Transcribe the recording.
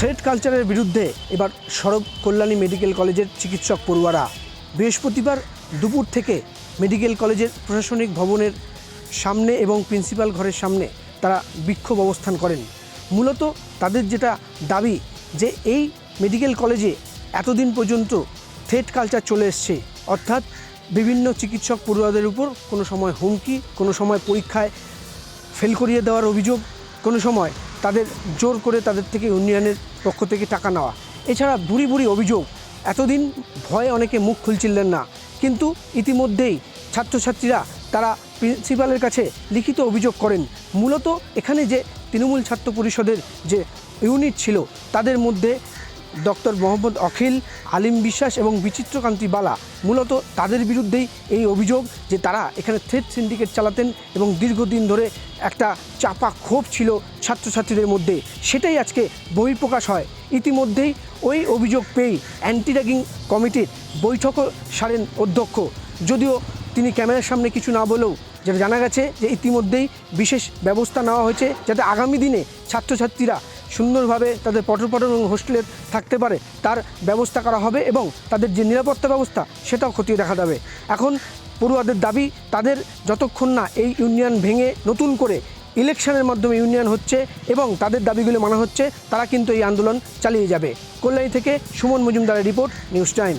Thread কালচারের বিরুদ্ধে এবার সড়ক কল্যাণী মেডিকেল কলেজের চিকিৎসক পড়ুয়ারা। বৃহস্পতিবার দুপুর থেকে মেডিকেল কলেজের প্রশাসনিক ভবনের সামনে এবং প্রিন্সিপাল ঘরের সামনে তারা বিক্ষোভ অবস্থান করেন। মূলত তাদের যেটা দাবি যে এই মেডিকেল কলেজে এতদিন পর্যন্ত থ্রেড কালচার চলে এসছে, অর্থাৎ বিভিন্ন চিকিৎসক পড়ুয়াদের উপর কোনো সময় হুমকি, কোনো সময় পরীক্ষায় ফেল করিয়ে দেওয়ার অভিযোগ, কোনো সময় তাদের জোর করে তাদের থেকে ইউনিয়নের পক্ষ থেকে টাকা নেওয়া। এছাড়া বুড়ি বুড়ি অভিযোগ। এতদিন ভয়ে অনেকে মুখ খুলছিলেন না। কিন্তু ইতিমধ্যেই ছাত্রছাত্রীরা তারা প্রিন্সিপালের কাছে লিখিত অভিযোগ করেন। মূলত এখানে যে তৃণমূল ছাত্র পরিষদের যে ইউনিট ছিল, তাদের মধ্যে ডক্টর মোহাম্মদ অখিল, আলিম বিশ্বাস এবং বিচিত্রকান্তি বালা মূলত তাদের বিরুদ্ধেই এই অভিযোগ যে তারা এখানে থ্রেড সিন্ডিকেট চালাতেন এবং দীর্ঘদিন ধরে একটা চাপা ক্ষোভ ছিল ছাত্রছাত্রীদের মধ্যে। সেটাই আজকে বহিঃপ্রকাশ হয়। ইতিমধ্যেই ওই অভিযোগ পেয়েই অ্যান্টি র্যাগিং কমিটির বৈঠকও সারেন অধ্যক্ষ। যদিও তিনি ক্যামেরার সামনে কিছু না বলেও যেটা জানা গেছে যে ইতিমধ্যেই বিশেষ ব্যবস্থা নেওয়া হয়েছে যাতে আগামী দিনে ছাত্রছাত্রীরা সুন্দরভাবে তাদের পঠন পাঠন এবং হোস্টেলে থাকতে পারে, তার ব্যবস্থা করা হবে এবং তাদের যে নিরাপত্তা ব্যবস্থা সেটাও খতিয়ে দেখা যাবে। এখন পড়ুয়াদের দাবি, তাদের যতক্ষণ না এই ইউনিয়ন ভেঙে নতুন করে ইলেকশনের মাধ্যমে ইউনিয়ন হচ্ছে এবং তাদের দাবিগুলো মানা হচ্ছে, তারা কিন্তু এই আন্দোলন চালিয়ে যাবে। কল্যাণী থেকে সুমন মজুমদারের রিপোর্ট, নিউজ টাইম।